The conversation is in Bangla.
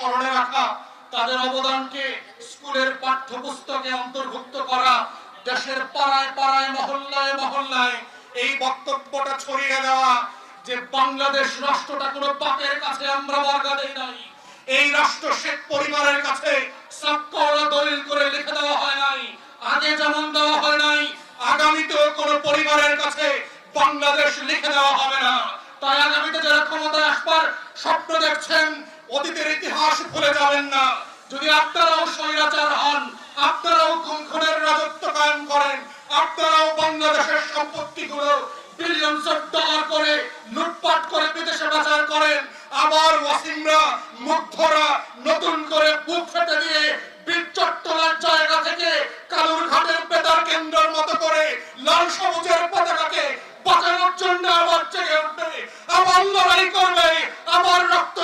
স্মরণে রাখা তাদের অবদানকে স্কুলের পাঠ্যপুস্তকে অন্তর্ভুক্ত করা, দেশের পাড়ায় পাড়ায়, মহল্লায় মহল্লায় এই বক্তব্যটা ছড়িয়ে দেওয়া যে বাংলাদেশ রাষ্ট্রটা কোনো পাপের কাছে আমরা বর্গা দেই নাই। এই রাষ্ট্র শেখ পরিবারের কাছে সাক্করা দলিল করে লিখে দেওয়া হয় নাই, আগে যেমন দেওয়া হয় নাই, আগামীতেও কোনো পরিবারের কাছে বাংলাদেশ লিখে দেওয়া হবে না। তাই আগামীতে ক্ষমতা আসবার স্বপ্ন দেখছেন, অতীতের ইতিহাস ভুলে যাবেন না। যদি আপনারাও স্বৈরাচার হন, আপনারাও খুনের রাজত্ব কায়েম করেন, আপনারাও বাংলাদেশের সম্পত্তিগুলো বিলিয়নস অফ ডলার করে লুটপাট করে বিদেশে পাচার করেন, আবার ওয়াসিমরা, মুগ্ধরা নতুন করে বুক ফেটে দিয়ে বীরচট্টলার জায়গা থেকে কালুরঘাটের বেতার কেন্দ্রের মতো করে লাল সবুজের পতাকাকে বাঁচানোর জন্য লড়াই করলে আমার রক্ত